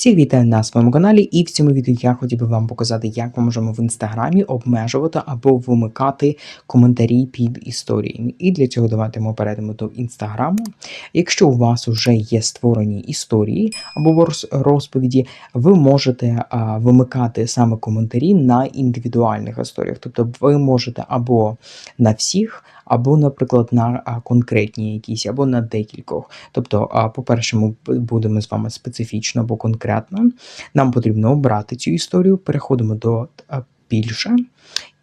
Всіх вітаю на своєму каналі, і в цьому відео я хотів би вам показати, як ми можемо в інстаграмі обмежувати або вимикати коментарі під історіями. І для цього давайте ми перейдемо до інстаграму. Якщо у вас вже є створені історії або розповіді, ви можете а, вимикати саме коментарі на індивідуальних історіях. Тобто ви можете або на всіх, або, наприклад, на конкретні якісь, або на декількох. Тобто, по-перше, ми будемо з вами специфічно або конкретно. Нам потрібно обрати цю історію, переходимо до більше.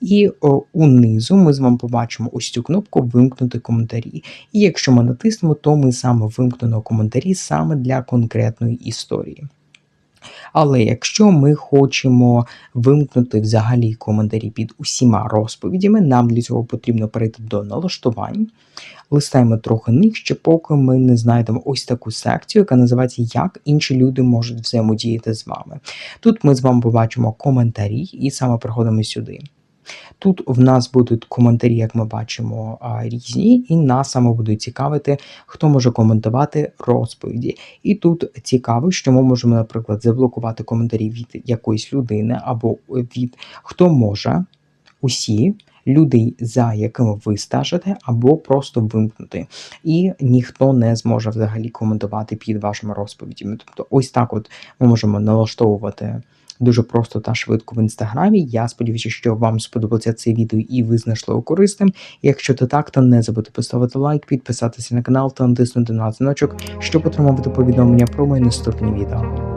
І о, унизу ми з вами побачимо ось цю кнопку Вимкнути коментарі. І якщо ми натиснемо, то ми саме вимкнемо коментарі саме для конкретної історії. Але якщо ми хочемо вимкнути взагалі коментарі під усіма розповідями, нам для цього потрібно перейти до налаштувань. Листаємо трохи нижче, поки ми не знайдемо ось таку секцію, яка називається Як інші люди можуть взаємодіяти з вами. Тут ми з вами побачимо коментарі і саме приходимо сюди. Тут в нас будуть коментарі, як ми бачимо, різні, і нас саме будуть цікавити, хто може коментувати розповіді. І тут цікаво, що ми можемо, наприклад, заблокувати коментарі від якоїсь людини, або від хто може усі людей, за якими ви стежите, або просто вимкнути. І ніхто не зможе взагалі коментувати під вашими розповідями. Тобто, ось так от ми можемо налаштовувати. Дуже просто та швидко в інстаграмі. Я сподіваюся, що вам сподобалося це відео і ви знайшли його корисним. Якщо то так, то не забудьте поставити лайк, підписатися на канал та натиснути на дзвіночок, щоб отримувати повідомлення про мої наступні відео.